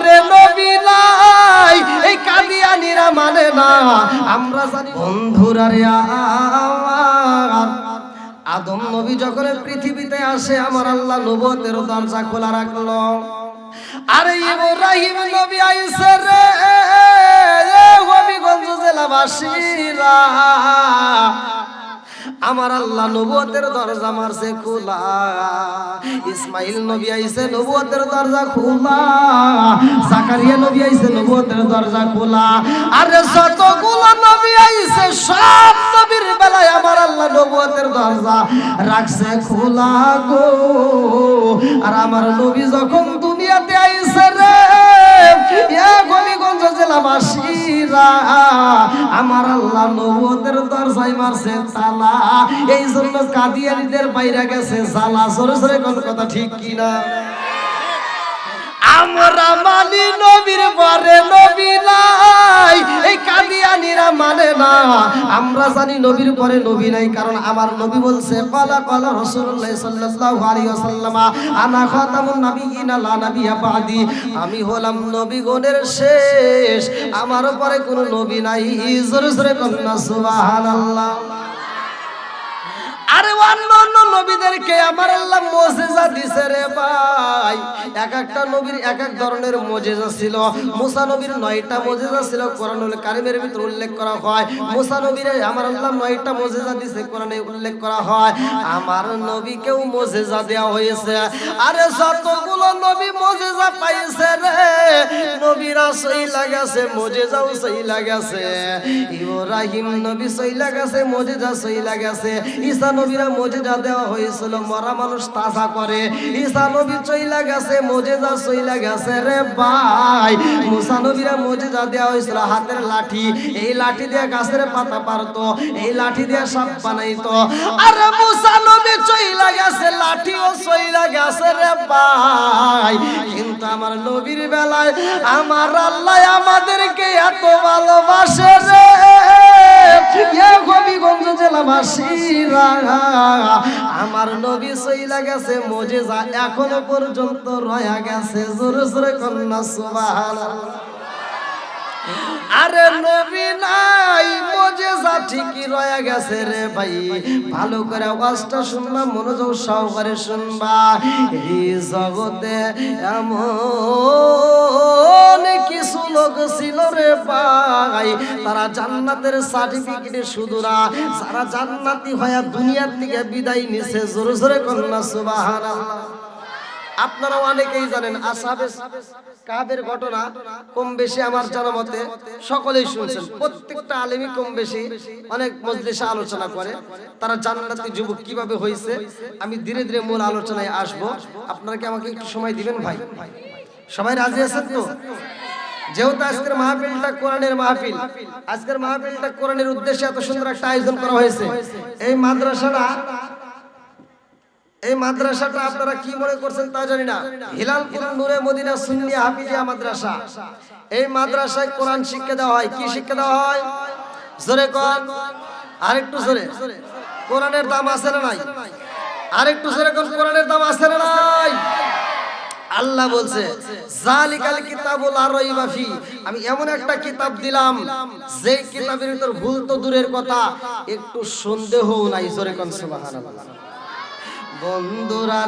পরে নবী নাই এই কাদিয়ানিরা মানে না। আমরা জানি বন্ধুরা রে আমার। আদম নবী যখন পৃথিবীতে আসে, আমার আল্লাহ নবতের দরজা খোলা রাখল। আরে ইব্রাহিম নবী আইসে রে হবিগঞ্জ জেলাবাসীরা আমার আল্লাহ নবুয়তের দরজা মারছে খোলা। ইসমাইল নবী আইছে, নবুয়তের দরজা খোলা। জাকারিয়া নবী আইছে, নবুয়তের দরজা খোলা। আরে যতগুলো নবী আইছে, সব নবীর বেলায় আমার আল্লাহ নবুয়তের দরজা রাখছে খোলা গো। আর আমার নবী যখন দুনিয়াতে আইছে রে এ গোবিগঞ্জ জেলাবাসীরা, আমার আল্লাহ নবুয়তের দরজায় মারছে তালা। এই জন্য কাদিয়ানিদের বাইরে গেছে জালা সরে সরে কথা ঠিক কিনা? আমরা মানি নবীর পরে নবী নাই। এই কাদিয়ানিরা মানে না। আমরা জানি নবীর পরে নবী নাই, কারণ আমার নবী বলছে, কলা কলা রাসূলুল্লাহ সাল্লাল্লাহু আলাইহি ওয়াসাল্লাম, আনা খাতামুন নাবিয়িনা লা নাবিয়্যা বাদি। আমি হলাম নবীগণের শেষ। আমার পরে কোনো নবী নাই। জোরে জোরে কন্যা, সুবহানাল্লাহ। আরে অন্য অন্য নবীদেরকে আমার আল্লাহ মোজেজা দিছে রে ভাই। এক একটা নবীর এক এক ধরনের মোজেজা ছিল। মুসা নবীর নয়টা মোজেজা ছিল কোরআনুল কারিমের ভিতর উল্লেখ করা হয়। মুসা নবীর আমার আল্লাহ নয়টা মোজেজা দিছে কোরআনে উল্লেখ করা হয়। আমার নবীকেও মোজেজা দেওয়া হয়েছে। আরে যতগুলো নবী মোজেজা পাইছে রে সই লাগাছে সই লাগাছে সই লাগাছে সই লাগাছে মরা মানুষ করে। ঈসা নবী রে ভাই, মুসা নবীরা দেওয়া হয়েছিল, হাতের লাঠি। এই লাঠি দিয়ে গাছের পাতা পারতো, এই লাঠি দিয়ে সাপ বানাইতো। আরে মুসা নবী গেছে, লাঠিও চইলা গেছে, রে ভাই। কিন্তু আমার নবীর বেলায় আমার আল্লাহ আমাদেরকে এত ভালোবাসে রে হবিগঞ্জ জেলাবাসীরা, আমার নবী সইলা গেছে, মজেজা এখনও পর্যন্ত রয়া গেছে। জোরে জোরে কন্যা, সুবহানাল্লাহ। আরে নবী নাই, মজেজা ঠিকই রয়া গেছে রে ভাই। ভালো করে ওয়াজটা শুনবা, মনোযোগ সহকারে শুনবা। এই জগতে এমন কিছু লোক ছিল রে ভাই, তারা জান্নাতের সার্টিফিকেট শুধু না যারা জান্নাতি হয়ে দুনিয়ার থেকে বিদায় নিছে। জোরে জোরে কন্যা, সুবহানাল্লাহ। আপনারা অনেকেই জানেন আসাবে কাবের ঘটনা? কম বেশি আমার জানা মতে সকলেই শুনছেন। প্রত্যেকটা আলেমই কম বেশি অনেক মজলিসে আলোচনা করে। তারা জান্নাতি যুবক কীভাবে হয়েছে আমি ধীরে ধীরে মূল আলোচনায় আসব। আপনারা কি আমাকে একটু সময় দিবেন ভাই? সবাই রাজি আছেন তো? যেহেতু আজকের মাহফিলটা কোরআনের মাহফিল, আজকের মাহফিলটা কোরআনের উদ্দেশ্যে এত সুন্দর একটা আয়োজন করা হয়েছে। এই মাদ্রাসাটা এই মাদ্রাসাটা আপনারা কি মনে করছেন তা জানি না। হিলালপুর নূরে মদিনা সুন্নিয়া হাফিজিয়া মাদ্রাসা। এই মাদ্রাসায় কোরআন শিক্ষা দেওয়া হয়। কি শিক্ষা দেওয়া হয়? জোরে কোন। আরেকটু জোরে। কোরআনের দাম আছে না নাই? আরেকটু জোরে কোন, কোরআনের দাম আছে না নাই? আল্লাহ বলছে, জালিকাল কিতাবুল আরাইবা ফি। আমি এমন একটা কিতাব দিলাম যে কিতাবের ভিতর ভুল তো দূরের কথা। একটু সন্দেহও নাই, জোরে কোন, সুবহানাল্লাহ।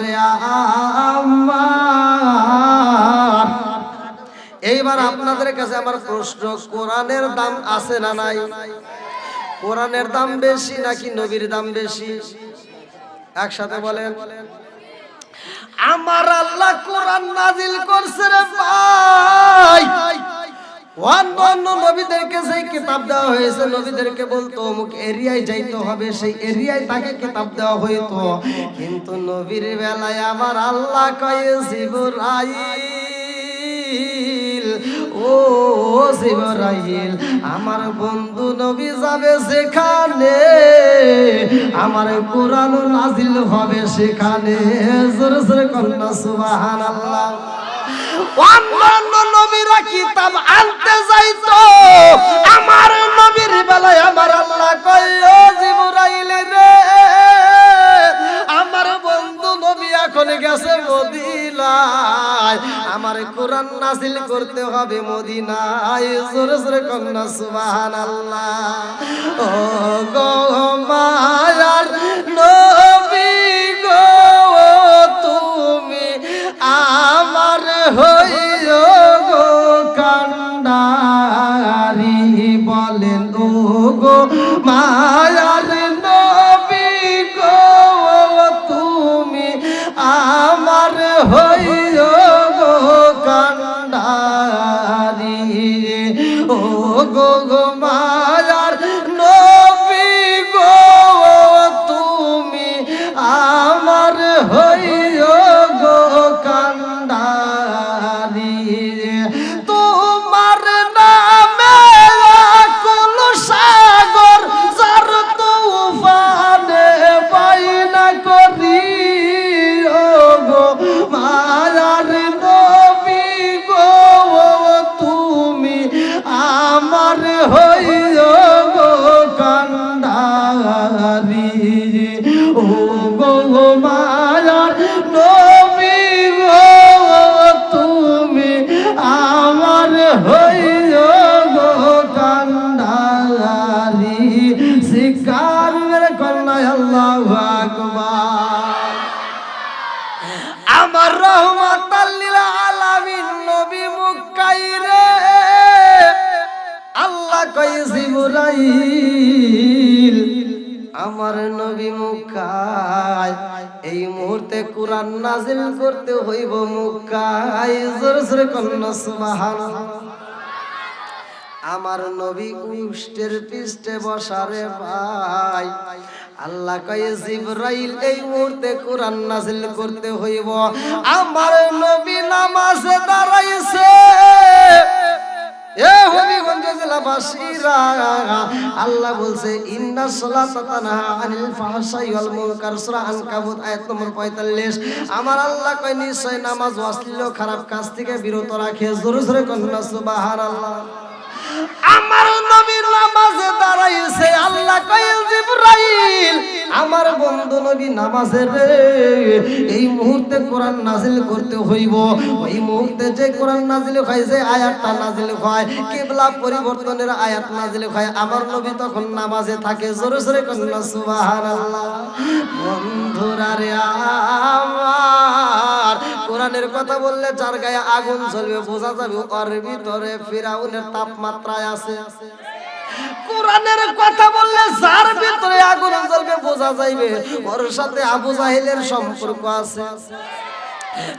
রে এইবার আপনাদের কাছে আমার প্রশ্ন, কোরআনের দাম আছে না নাই? কোরআনের দাম বেশি নাকি নবীর দাম বেশি? একসাথে বলেন। আমার আল্লাহ কোরআন নাজিল করছে রে ভাই। কিতাব দেওয়া হয়েছে বলতো যাইতে হবে, সেই তাকে কিতাব দেওয়া কিন্তু নবীর বেলায় আমার আল্লাহ কয়ে, জিবরাইল, ও জিবরাইল, আমার বন্ধু নবী যাবে সেখানে, আমার কোরআন নাজিল হবে সেখানে। জোরে জোরে কন্যা সুবহানাল্লাহ। অন্যান্য নবীরা কিতাব আনতে যাইতো। আমার নবীর বেলায় আমার আল্লাহ কয় জিবরাইল রে, আমার বন্ধু নবী এখন গেছে মদিনায়। আমার কোরআন নাজিল করতে হবে মদিনায়। জোরে জোরে কন্যা, সুবহানাল্লাহ। ও গো মায়ার নবী গো, তুমি আমার হইও গো জিবরাইল আমার নবী মুক্কায়। এই মুহূর্তে কোরআন নাজিল করতে হইব মুক্কায়। জোর জোরে কন্যা, সুবহানাল্লাহ। আমার নবী উষ্টের পৃষ্ঠে বসারে ভাই। আল্লাহ কয়ে, জিবরাইল, এই মুহূর্তে কোরআন নাজিল করতে হইব। আমার নবী নামাজে দাঁড়াইছে। এ হবিগঞ্জ জেলাবাসীরা, আল্লাহ বলছে, ইন্না সালাতা তানহা আনিল ফাহশাই ওয়াল মুনকার সূরা আনকাবুত, আয়াত নম্বর 45 আমার আল্লাহ কয়, নিশ্চয় নামাজ অশ্লীল খারাপ, কাজ থেকে বিরত রাখে, জোরে জোরে কন্যা সুবহানাল্লাহ। আমার নবীর নামাজে দাঁড়াইছে, আল্লাহ কয়ে, জিবরাইল, আমার বন্ধু নবী নামাজে রে, এই মুহূর্তে কোরআন নাজিল করতে হইব। ওই মুহূর্তে যে কোরআন নাজিল হয়, যে আয়াতটা নাজিল হয়, কিবলা পরিবর্তনের আয়াত নাজিল হয়, আমার নবী তখন নামাজে থাকে, জোরে জোরে কন্যা, সুবহানাল্লাহ। বন্ধুরা রে আমার কোরআনের কথা বললে যার গায়ে আগুন জ্বলবে, বোঝা যাবে ওর ভিতরে ফিরাউনের তাপমাত্রায় আছে। কোরআনের কথা বললে যার ভিতরে আগুন জ্বলবে, বোঝা যাইবে ওর সাথে আবু জাহিলের সম্পর্ক আছে।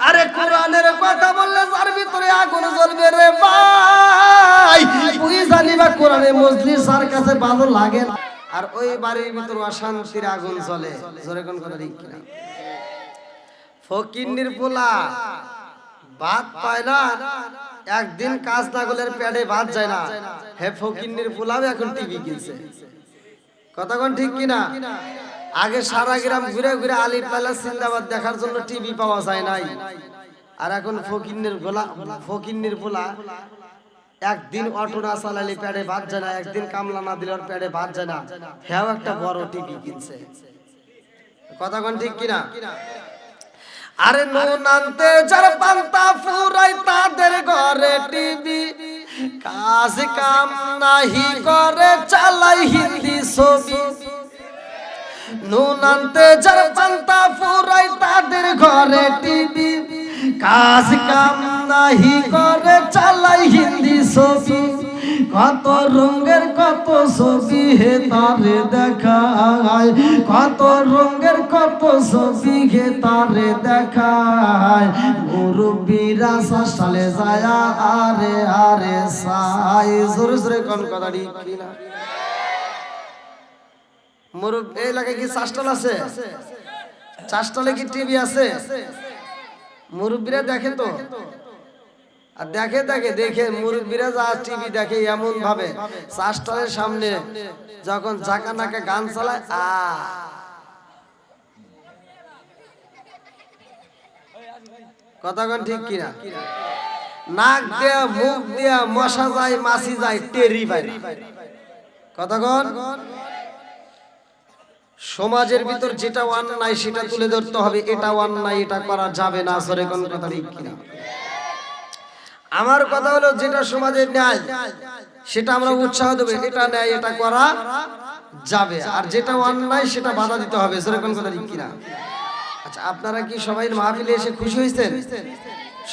আরে কোরআনের কথা বললে যার ভিতরে আগুন জ্বলবে রে ভাই, তুই জানি বা কোরআনে মজলিস, যার কাছে ভালো লাগে না। আর ওই বাড়ির ভিতরে অশান্তির আগুন জ্বলে। জোরে কোন কথা ঠিক কিনা? ফকিন্নির পোলা, ভাত পায় না, একদিন কাজ না করলে পেটে ভাত যায় না। হে ফকিন্নির পোলাও, এখন টিভি কিনছে। কতক্ষণ ঠিক কিনা? আগে সারা গ্রাম ঘুরে ঘুরে আলির পালা সিন্দাবাদ দেখার জন্য টিভি পাওয়া যায় নাই। আর এখন ফকিন্নির গোলা ফকিন্নির পোলা, একদিন অটো না চালালে প্যাডে ভাত যায় না, একদিন কামলা না দিলে প্যাডে ভাত যায় না। হ্যাঁ একটা বড় টিভি কিনছে। কতক্ষণ ঠিক কিনা? আরে নুন আনতে যার পান্তা ফুরাই তাদের ঘরে টিভি। কাজ কাম নাহি করে, চালাই হিন্দি ছবি। নুন আনতে যার পান্তা ফুরাই তাদের ঘরে টিভি। কাজ কাম নাহি করে, চালাই হিন্দি ছবি। কত রঙের, কত ছবি হে তারে দেখায়। কত রঙের, কত ছবি হে তারে দেখায়। মুরব্বীরা সালে যায় আরে আরে সাই। জোরে জোরে কোন কথা ঠিক কিনা মুরব এই লাগে কি চাষটাল আছে? চাষটালে কি টিভি আছে? মুরব্বীরা দেখে তো। আর দেখে দেখে দেখে মুরব্বীরা যা টিভি দেখে এমন ভাবে। চাষটালের সামনে যখন জাকা নাকে গান চালায়, আ। কথাগণ ঠিক কিনা? নাক দেয়া, মুখ দেয়া মশা যায়, মাছি যায়, টেরি পায় না। কথাগণ সমাজের ভিতর যেটা অন্যায় সেটা তুলে ধরতে হবে, এটা অন্যায়, এটা করা যাবে না, আসরে কোন কথা ঠিক কিনা? আমার কথা হলো যেটা সমাজের ন্যায়, সেটা আমরা উৎসাহ দেবো, এটা ন্যায়, এটা করা যাবে। আর যেটা অন্যায়, সেটা বাধা দিতে হবে। সেরকম কথা কিনা? আচ্ছা আপনারা কি সবাই মাহফিলে এসে খুশি হয়েছেন?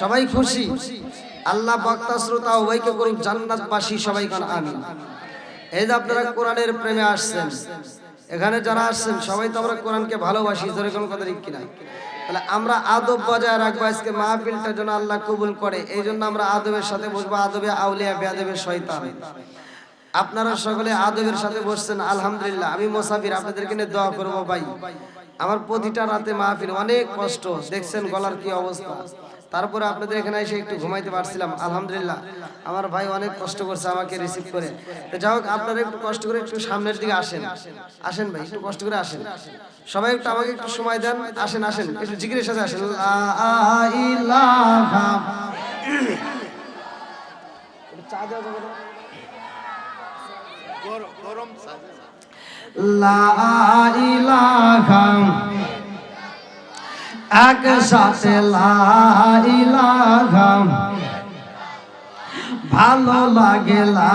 সবাই খুশি? আল্লাহ বক্তা শ্রোতা উভয়কে করুক, জান্নাতবাসী সবাই কোন, আমিন। এই যে আপনারা কোরআনের প্রেমে আসছেন, এখানে যারা আসছেন, সবাই তো আমরা কোরআনকে ভালোবাসি যেরকম কথা ঠিক কিনা? তাহলে আমরা আদব বজায় রাখব আজকে মাহফিলটা যেন আল্লাহ কবুল করে। এই জন্য আমরা আদবের সাথে বসবো, আদবে আউলিয়া, বেয়াদবের শয়তান। আপনারা সকলে আদবের সাথে বসছেন, আলহামদুলিল্লাহ। আমি মোসাফির, আপনাদেরকে নিয়ে দোয়া করব ভাই। আমার প্রতিটা রাতে মাহফিল অনেক কষ্ট। দেখছেন গলার কি অবস্থা। তারপরে আপনাদের এখানে এসে একটু ঘুমাইতে পারছিলাম আলহামদুলিল্লাহ। আমার ভাই অনেক কষ্ট করছে আমাকে রিসিভ করে। তো যাই হোক আপনারা একটু কষ্ট করে একটু সামনের দিকে আসেন। আসেন ভাই একটু কষ্ট করে আসেন। সবাই একটু আমাকে একটু সময় দেন। আসেন আসেন একটু জিকিরের সাথে আসেন। না? লা ইলাহা একসাথে লা ইলাহা। ভালো লাগে লা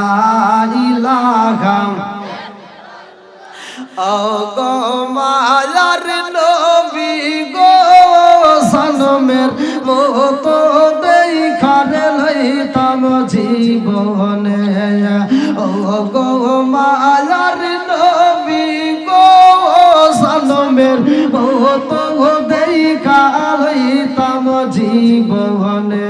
ও গো মায়ার নবী গো সনমের মতো দেখার লইতাম জীবনে। সনমের মতো দেখা লইতাম জীবনে।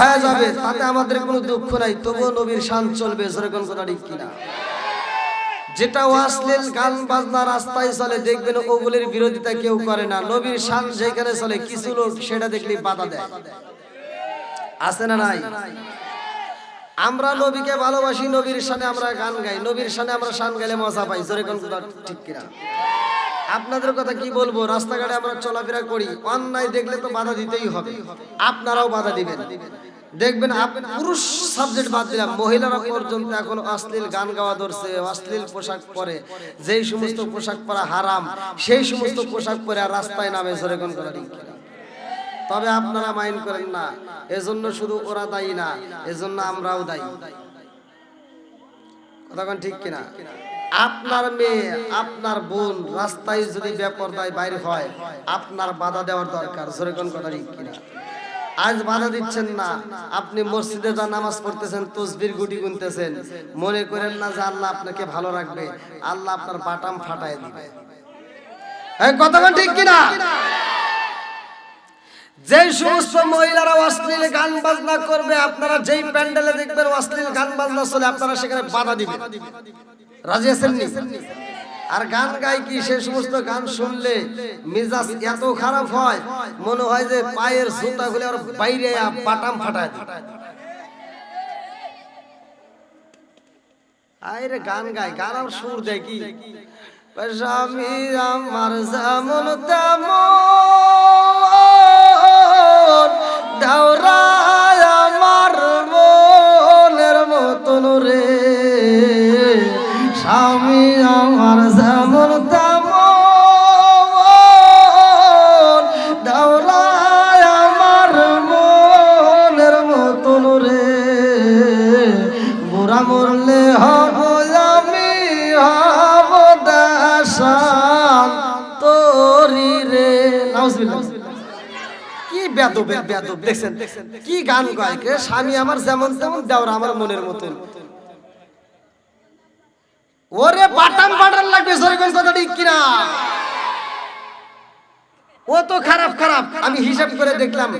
হয়ে যাবে, তাতে আমাদের কোনো দুঃখ নাই নবীর শান চলবে কিনা? যেটা গান বাজনা রাস্তায় চলে, দেখবেন ওগুলির বিরোধিতা কেউ করে না, নবীর শান যেখানে চলে, কিছু লোক সেটা দেখলে বাধা দেয়। আছে না নাই? আমরা নবীকে ভালোবাসি, নবীর সানে আমরা গান গাই, নবীর সানে আমরা শান গাইলে মজা পাই যেরকম ঠিক কিনা? আপনাদের কথা কি বলব? রাস্তাঘাটে আমরা চলাফেরা করি, অন্যায় দেখলে তো বাধা দিতেই হবে। আপনারাও বাধা দিবেন। দেখবেন পুরুষ সাবজেক্ট বাদ দিলাম, মহিলারা পর্যন্ত এখন অশ্লীল গান গাওয়া ধরছে, অশ্লীল পোশাক পরে। যেই সমস্ত পোশাক পরা হারাম, সেই সমস্ত পোশাক পরে রাস্তায় নামে, জোরে কোন করা? তবে আপনারা মাইন্ড করেন না, এজন্য শুধু ওরা দায়ী না, এজন্য আমরাও দায়ী। কথাক্ষণ ঠিক কিনা? আপনার মেয়ে, আপনার বোন রাস্তায় যদি বেপরদায় বাইরে হয়, আপনার বাধা দেওয়ার দরকার। যেরকম কথা ঠিক কিনা? আজ বাধা দিচ্ছেন না। আপনি মসজিদে যা নামাজ পড়তেছেন, তসবির গুটি গুনতেছেন। মনে করেন না যে আল্লাহ আপনাকে ভালো রাখবে। আল্লাহ আপনার বাটাম ফাটায় দিবে। কথাক্ষণ ঠিক কিনা? যে সমস্ত মহিলারা অশ্লীল গান বাজনা করবে, আপনারা যেই প্যান্ডেলে দেখবেন অশ্লীল গান বাজনা চলে, আপনারা সেখানে বাধা দিবেন। রাজি আছেন নি? আর গান গাই কি সে সমস্ত গান শুনলে মেজাজ এত খারাপ হয়, মনে হয় যে পায়ের জুতা গুলো আর বাইরে বাটাম ফাটায়। আরে গান গায় গান আর সুর দেয় কি স্বামী আমার যেমন তেমন দেওরায় দেখছেন কি গান গায় কে স্বামী আমার যেমন তেমন দেওরা আমার মনের মতন। ওরে বাটাম লাগবে সরকার কথা ঠিক কিনা? ও তো খারাপ খারাপ। আমি হিসাব করে দেখলাম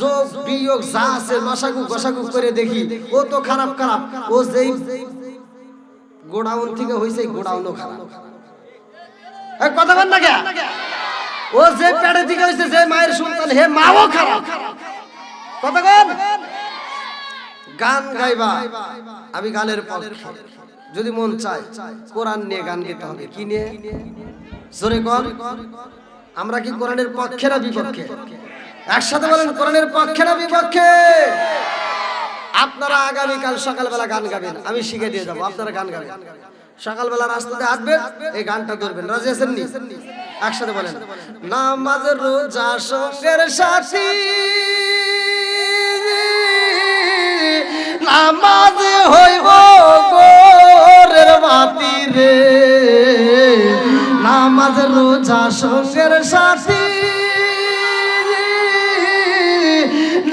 যোগ বিয়োগ যা আছে লসাগু গসাগু করে দেখি ও তো খারাপ খারাপ। ও যেই গোডাউন থেকে হইছে গোডাউনও খারাপ। কথা বল না কে? ও যে পেটে থেকে হইছে যে মায়ের সন্তান, হে মাও খারাপ। কন। গান গাইবা, আমি গানের পক্ষে। যদি মন চায়, কোরআন নিয়ে গান গেতে হবে। কি নিয়ে? জোরে কর আমরা কি কোরআনের পক্ষে না বিপক্ষে? একসাথে বলেন, কোরআনের পক্ষে না বিপক্ষে? আপনারা আগামীকাল সকালবেলা গান গাবেন, আমি শিখে দিয়ে যাব। আপনারা গান গাবেন। সকালবেলা রাস্তাতে আসবেন, এই গানটা ধরবেন। রাজি আছেন নি? একসাথে বলেন। নামাজ রোজা শোকের সাথী। নামাজ হইব গোরের বাতি রে। নামাজ রোজা সঙ্গের সাথী।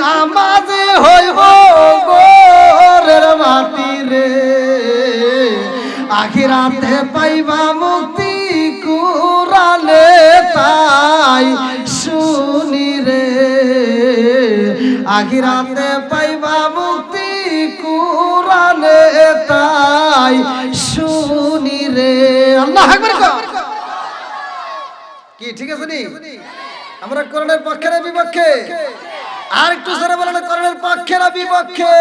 নামাজ হইব আখিরাতে পাইবা মুক্তি কুরালে তাই শুনি রে। আখিরাতে পাইবা মুক্তি কুরালে তাই শুনি রে। আল্লাহ। কি। ঠিক আছে নি? আমরা করণের পক্ষে না বিপক্ষে। আর একটু জোরে বলেন করণের পক্ষে না বিপক্ষে।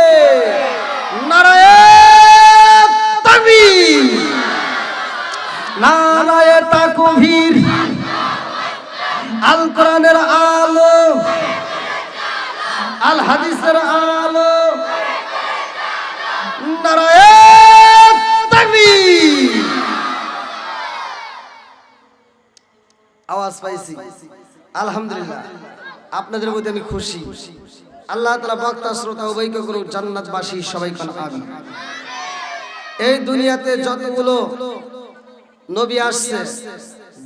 নারায়ণ! তাকবীর নারায়ণ তাকবীর আল কোরআনের আলো। আল। হাদিসের আলো তাকবীর আওয়াজ পাইছি। আলহামদুলিল্লাহ। আপনাদের মধ্যে আমি খুশি। আল্লাহ তালা বক্তা, শ্রোতা, উভয়কে করুক জান্নাতবাসী সবাই কান আমি এই দুনিয়াতে যতগুলো নবী আসছে,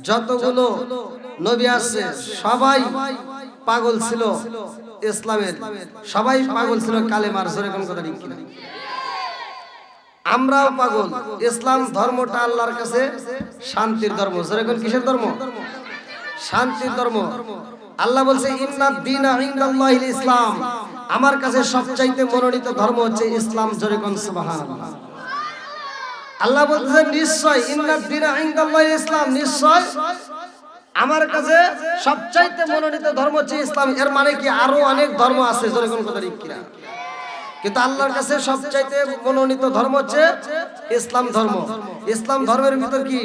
যতগুলো নবী আসছে, সবাই পাগল ছিল ইসলামের। সবাই পাগল ছিল কালেমার, জোরে কোন কথা ঠিক কিনা? আমরাও পাগল, ইসলাম ধর্মটা আল্লাহর কাছে শান্তির ধর্ম। জোরে কোন কিসের ধর্ম? শান্তির ধর্ম। আল্লাহ বলছে ইসলাম। আমার কাছে সবচাইতে মনোনীত ধর্ম হচ্ছে ইসলাম, জোরে কোন সুবহানাল্লাহ। আল্লাহ বলতেছে, নিশ্চয় ইসলাম, নিশ্চয় আমার কাছে সবচাইতে মনোনীত ধর্ম হচ্ছে ইসলাম। এর মানে কি আরও অনেক ধর্ম আছে জোরে কোন কথা কিনা? কিন্তু আল্লাহর কাছে সবচাইতে মনোনীত ধর্ম হচ্ছে ইসলাম ধর্ম। ইসলাম ধর্মের ভিতর কি?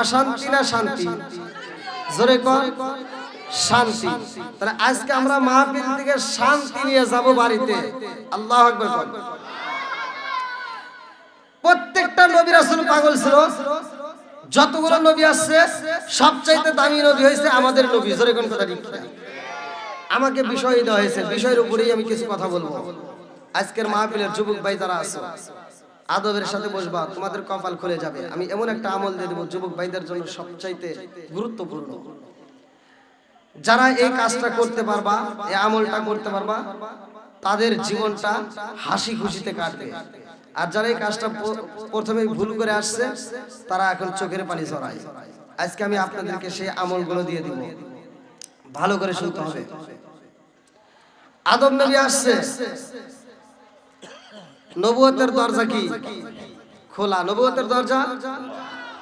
অশান্তি না শান্তি? জোরে কর শান্তি। তাহলে আজকে আমরা মাহফিল থেকে শান্তি নিয়ে যাব বাড়িতে। আল্লাহ আকবার প্রত্যেকটা নবী রাসূল পাগল ছিল। যতগুলো নবী আসছে সবচাইতে দামি নবী হয়েছে আমাদের নবী। জোরে কোন কথা ঠিক আমাকে বিষয় দেওয়া হয়েছে। বিষয়ের উপরেই আমি কিছু কথা বলব। আজকের মাহফিলের যুবক ভাই যারা আছে, আদবের সাথে বসবা, তোমাদের কপাল খুলে যাবে। আমি এমন একটা আমল দিয়ে দেবো, যুবক ভাইদের জন্য সবচাইতে গুরুত্বপূর্ণ। যারা এই কাজটা করতে পারবা, এই আমলটা করতে পারবা, তাদের জীবনটা হাসি খুশিতে কাটবে। আর যারা এই কাজটা প্রথমে ভুল করে আসছে, তারা এখন চোখের পানি জড়ায় আজকে আমি আপনাদেরকে সেই আমলগুলো দিয়ে দিব। ভালো করে শুনতে হবে। আদম নবী আসছে। নবুয়তের দরজা কি? খোলা। নবুয়তের দরজা?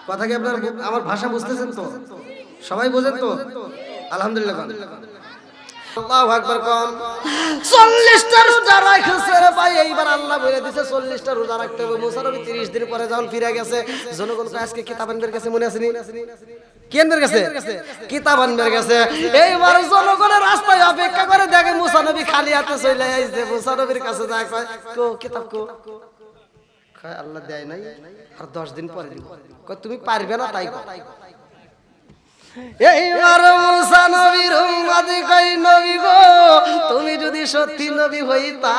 কথা কি আপনার আমার ভাষা বুঝতেছেন তো? সবাই বোঝেন তো? আলহামদুলিল্লাহ। আল্লাহু আকবার কম। 40টা রোজা রাখছে রে ভাই, এইবার আল্লাহ বলে দিয়েছে 40টা রোজা রাখতে হবে। মুসা নবী 30 দিন পরে যখন ফিরে গেছে জনগণের রাস্তায় অপেক্ষা করে দেখে মুসা নবী খালি হাতে চলে কাছে আল্লাহ দেয় নাই, আর 10 দিন পরে তুমি পারবে না তাই। তুমি যদি সত্যি নবী হইতা,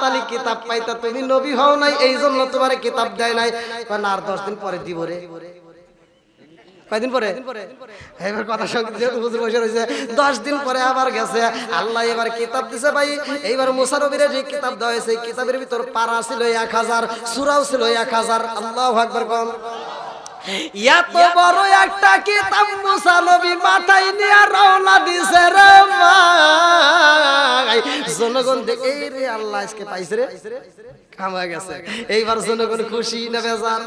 তাহলে কিতাব পাইতা তুমি নবী হও নাই এই জন্য তোমার কিতাব দেয় নাই। আর দশ দিন পরে দিব রে। কথা দিন আবার গেছে। আল্লাহ এবার কিতাব দিছে ভাই। এইবার মুসানবীরে যে কিতাব দেওয়া হয়েছে এক হাজার, সুরাও ছিল এক হাজার। আল্লাহ কম। এত বড় একটা কিতাব মুসা নবী মাথায় নিয়ে রওনা দিছে রে ভাই। জনগণ দেখে এই রে আল্লাহ আজকে পাইছে রে। কামা গেছে। এইবার জনগণ খুশি না বেজার?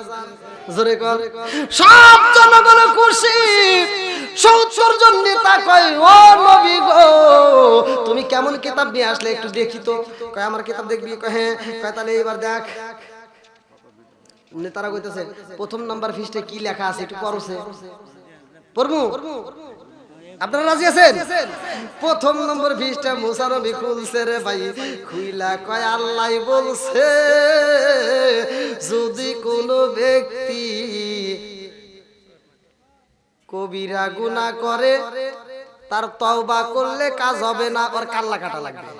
জোরে কর সব জনগণ খুশি। সত্তর জন নেতা কয় ও নবী গো তুমি কেমন কিতাব নিয়ে আসলে একটু দেখি তো। কয় আমার কিতাব দেখবি? কয় হ্যাঁ। কয় তাহলে এইবার দেখ। নেতারা কইতেছে, প্রথম নাম্বার ফিসটা কি লেখা আছে, একটু পড়ছে পড়ব? আপনারা রাজি আছেন? প্রথম নম্বর ফিসটা মুসানবী খুলছে রে ভাই। খুইলা কয়, আল্লাহ বলছে, যদি কোনো ব্যক্তি কবিরা গুনাহ করে, তার তওবা করলে কাজ হবে না, ওর কাল্লা কাটা লাগবে।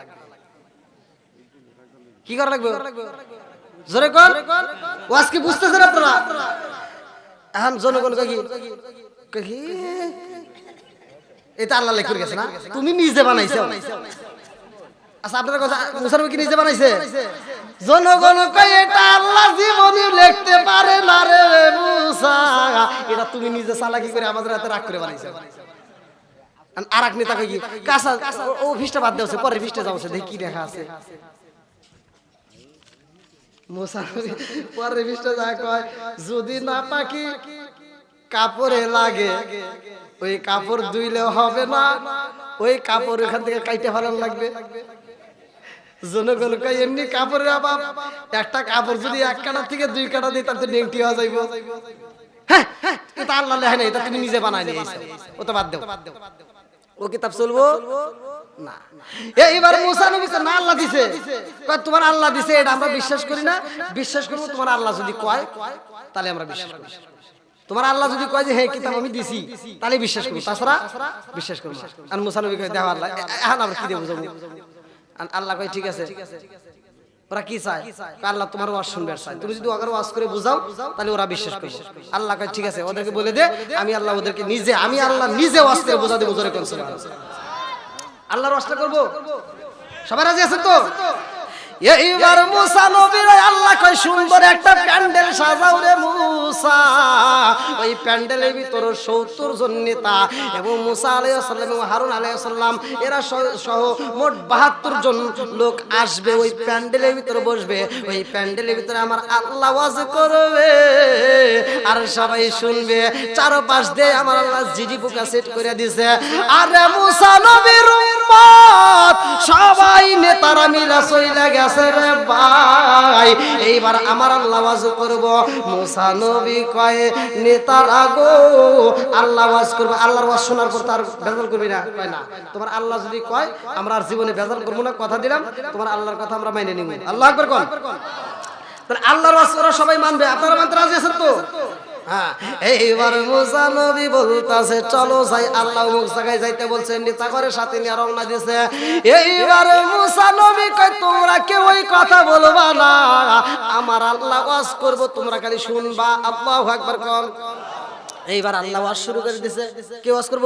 কি করা লাগবে? জোরে আজকে বুঝতেছেন আপনারা? এখন জনগণ কি? এটা আল্লাহ লেখে গেছে না? তুমি নিজে বানাইছো। আচ্ছা বানাইছে? এটা আল্লাহ লিখতে পারে এটা তুমি নিজে করে আমাদের করে আর এক নেতা কই কি? কাঁচা ও- ও বাদ দেওয়া পরে ফিসটা যাওয়া দেখি কি দেখা আছে। মুসা পরে ফিসটা যা কয় যদি না পাখি কাপড়ে লাগে ওই কাপড় ধুইলেও হবে না ওই কাপড় ওখান থেকে কাইটে ফেলান লাগবে। জনগণ কয় এমনি কাপড়ের অভাব একটা কাপড় যদি এক কাটা থেকে দুই কাটা দিই তাহলে তো নেংটি হওয়া যাইব। হ্যাঁ হ্যাঁ এটা আল্লাহ লেখে নাই এটা তুমি নিজে বানাই নিয়েছো। ও তো বাদ দেও। ও কিতাব চলবো? আল্লাহ বিশ্বাস ঠিক আছে। ওরা কি চায়? আল্লাহ তোমার তুমি যদি তাহলে ওরা বিশ্বাস করবে। আল্লাহ কয়, ঠিক আছে, ওদেরকে বলে দে, আমি আল্লাহ ওদেরকে নিজে, আমি আল্লাহ নিজে ওয়াজ করে বোঝা আল্লাহর ওয়াজটা করব। সবাই রাজি আছেন তো? এইবার মুসা নবীর আল্লাহ কয় সুন্দর একটা প্যান্ডেল সাজাও রে মুসা। ওই প্যান্ডেলের ভিতর সত্তর জন নেতা এবং মুসা আলাইসাল্লাম এবং হারুন আলাইসাল্লাম এরা সহ- মোট বাহাত্তর জন লোক আসবে ওই প্যান্ডেলের ভিতরে বসবে। ওই প্যান্ডেলের ভিতরে আমার আল্লাহ ওয়াজ করবে আর সবাই শুনবে। চারপাশ দিয়ে আমার আল্লাহ জিডি পোকা সেট করে দিছে। আরে মুসা নবীর সবাই নেতারা মিলা চইলা গেছে। রে ভাই। এইবার আমার আল্লাহ করব। মুসা নবী কয়, নেতারা গো আল্লাহ করব। আল্লাহর শোনার পর তার বেজাল করবি না তোমার আল্লাহ যদি কয়, আমরা আর জীবনে বেজাল করব না, কথা দিলাম, তোমার আল্লাহর কথা আমরা মাইনে নিব আল্লাহ আল্লাহর সবাই মানবে। আপনারা মানতে রাজি আছেন তো? এইবার মুসা নবী বলতাছে, চলো যাই। আল্লাহ মুখ জায়গায় যাইতে বলছে, নেতা করে সাথে নিয়ে রওনা দিছে। এইবার মুসা নবী কয়, তোমরা কেউ ওই কথা বলবা না? আমার আল্লাহ ওয়াজ করব, তোমরা খালি শুনবা। আল্লাহু আকবার কোন। এইবার আল্লাহ ওয়াজ শুরু করে দিছে। কে ওয়াজ করব?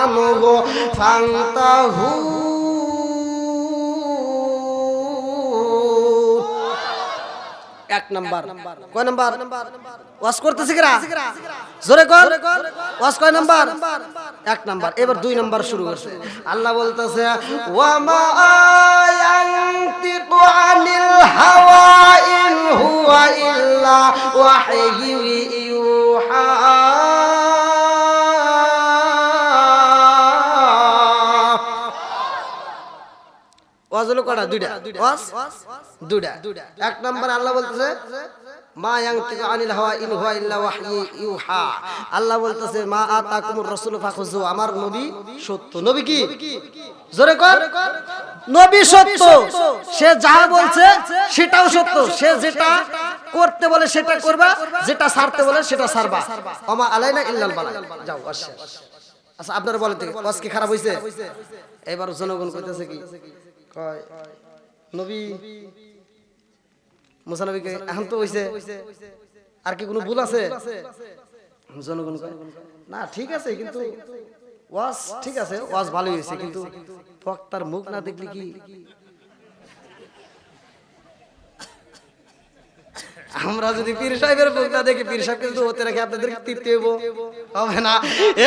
ফান্তাহু এক নাম্বার। কয় নাম্বার? ওয়াজ করতেছে কিরা? জোরে কর। ওয়াজ কয় নাম্বার? এক নাম্বার। এবার দুই নাম্বার শুরু করছে। আল্লাহ বলতেছে, ওয়া মা আয়ান্তিকু আনিল হাওয়া ইন হুয়া ইল্লা ওয়াহয়ু ইউহা। সে যা বলছে সেটাও সত্য। সে যেটা করতে বলে সেটা করবা, যেটা ছাড়তে বলে সেটা ছাড়বা। ওমা আলাইনা ইল্লাল বালা। যাও আচ্ছা আপনারা বলেন কি খারাপ হইছে? এবার জনগণ কইতেছে কি? নবী, মুসা এখন তো হইছে। আর কি কোনো ভুল আছে? জনগণ না, ঠিক আছে, কিন্তু ওয়াজ ঠিক আছে, ওয়াজ ভালোই হয়েছে, কিন্তু বক্তার মুখ না দেখলে কি আমরা যদি পীর সাহেবের মুখ দেখি, পীর সাহেব কিন্তু হতে রাখে আপনাদের তৃপ্তি হইব। হবে না?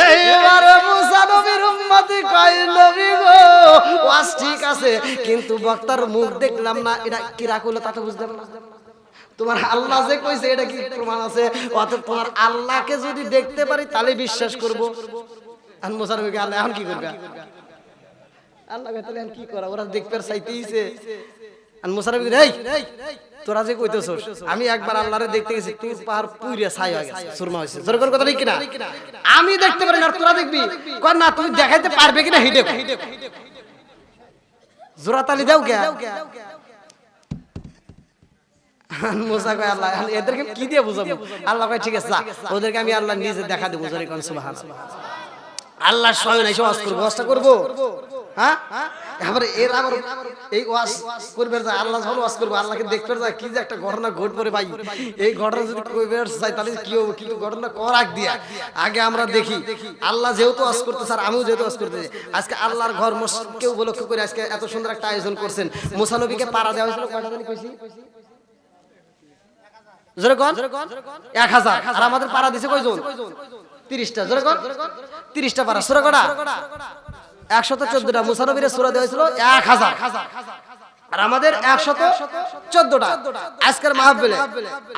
এইবারে মুসা নবীর উম্মতি কয় নবী গো? ওয়াজ ঠিক আছে, কিন্তু বক্তার মুখ দেখলাম না, এটা কি রাখল তা তো বুঝলাম না। তোমার আল্লাহ যে কইছে, এটা কি প্রমাণ আছে? অর্থাৎ তোমার আল্লাহকে যদি দেখতে পারি, তাহলে বিশ্বাস করব। আর মুসা নবীকে আল্লাহ এখন কি করবে? আল্লাহ তাহলে কি করা? ওরা দেখতে চাইতেইছে। আমি দেখতে পারি না তোরা দেখবি? না, তুমি দেখাইতে পারবে কিনা? হিডে জোরা তালি দাও কে? মুসা কয়, আল্লাহ এদেরকে কি দিয়ে বুঝাবো? আল্লাহ ঠিক আছে ওদেরকে আমি আল্লাহ নিজে দেখা দেবো আল্লাহ করব? হ্যাঁ? এর এই করবে আল্লাহ করব, আল্লাহকে কি যে একটা ঘটনা ভাই। এই ঘটনা যায় ঘটনা কর আগ দিয়া। আগে আমরা দেখি যেহেতু আর আমিও যেহেতু আজকে আল্লাহর ঘর মসজিদকে উপলক্ষ করে আজকে এত সুন্দর একটা আয়োজন করছেন। মুসানবীকে পাড়া দেওয়া হয়েছিল এক হাজার। আর আমাদের পাড়া দিছে কয়জন? তিরিশটা। তিরিশটা পাড়া। সুরা একশত চোদ্দটা মুসানবীর সুরা দেওয়া হয়েছিল এক হাজার। আর আমাদের একশত চোদ্দটা। আজকের মাহফিলে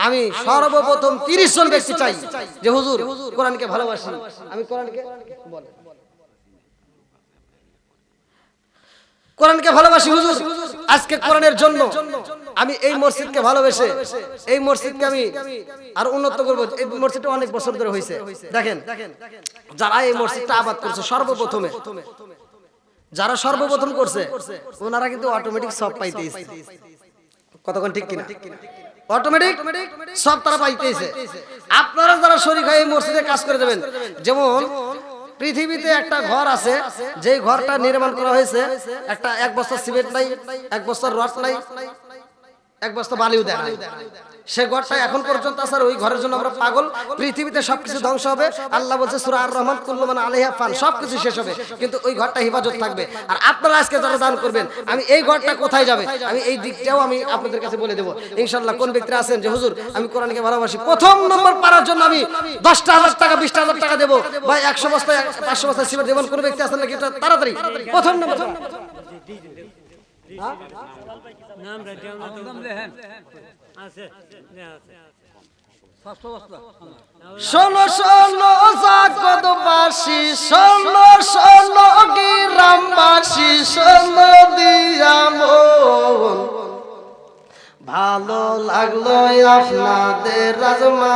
আমি সর্বপ্রথম তিরিশ জন ব্যক্তি চাই যে হুজুর কোরআনকে ভালোবাসি। আমি কোরআনকে বলে। কোরআনকে ভালোবাসি, হুজুর। আজকে কোরআনের জন্য আমি এই মসজিদকে ভালোবেসে, এই মসজিদকে আমি আর উন্নত করব। এই মসজিদটা অনেক বছর ধরে হয়েছে দেখেন, যারা এই মসজিদটা আবাদ করছে সর্বপ্রথমে, যারা সর্বপ্রথম করছে, ওনারা কিন্তু অটোমেটিক সব পাইতেছে কতক্ষণ ঠিক কিনা? অটোমেটিক সব তারা পাইতেছে আপনারা যারা শরীর হয়ে এই মসজিদে কাজ করে দেবেন, যেমন পৃথিবীতে একটা ঘর আছে যে ঘরটা নির্মাণ করা হয়েছে, একটা এক বছর সিমেন্ট নাই, এক বছর রড নাই এক বস্তা বালিও দেয়। সে ঘরটা এখন পর্যন্ত আছে আর ওই ঘরের জন্য আমরা পাগল। পৃথিবীতে সবকিছু ধ্বংস হবে। আল্লাহ বলছে, সূরা আর রহমান কুল্লু মান আলাইহা ফান। সবকিছু শেষ হবে। কিন্তু ওই ঘরটা হেফাজত থাকবে। আর আপনারা আজকে যারা দান করবেন, আমি এই ঘরটা কোথায় যাবে? আমি এই দিকটাও আমি আপনাদের কাছে বলে দেবো। ইনশাআল্লাহ কোন ব্যক্তি আছেন যে, হুজুর, আমি কোরআনকে ভালোবাসি, প্রথম নম্বর পাওয়ার জন্য আমি দশটা হাজার টাকা, বিশটা হাজার টাকা দেবো। বা একশো বস্তায়, পাঁচশো বস্তায় সিমেন্ট দেবেন। কোন ব্যক্তি আছেন নাকি? তাড়াতাড়ি। প্রথম নম্বর। নাম রেডিও আছে আছে ষোলো ষোলো জাগতবাসী, ষোলো ষোলো গ্রামবাসী, ষোলো দিয়া মন। ভালো লাগল আপনাদের রাজমা